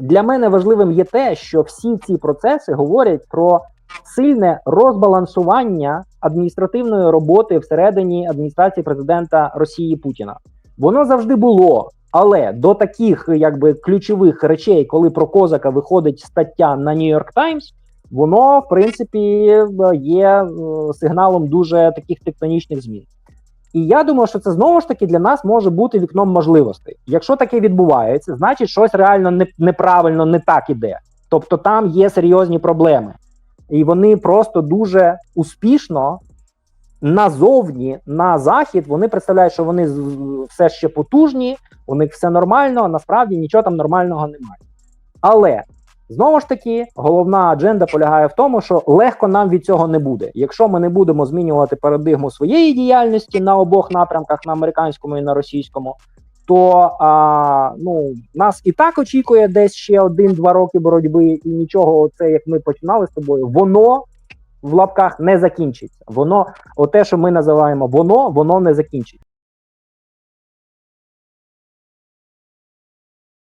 Для мене важливим є те, що всі ці процеси говорять про сильне розбалансування адміністративної роботи всередині адміністрації президента Росії Путіна. Воно завжди було, але до таких якби ключових речей, коли про козака виходить стаття на York Times, воно в принципі є е, сигналом дуже таких тектонічних змін. І я думаю, що це знову ж таки для нас може бути вікном можливостей. Якщо таке відбувається, значить щось реально не, неправильно не так іде. Тобто там є серйозні проблеми, і вони просто дуже успішно назовні на захід вони представляють, що вони все ще потужні, у них все нормально, а насправді нічого там нормального немає. Але знову ж таки, головна адженда полягає в тому, що легко нам від цього не буде. Якщо ми не будемо змінювати парадигму своєї діяльності на обох напрямках, на американському і на російському, то а, ну, нас і так очікує десь ще один-два роки боротьби, і нічого, це як ми починали з тобою, воно в лапках не закінчиться. Воно, оте, що ми називаємо воно, воно не закінчиться.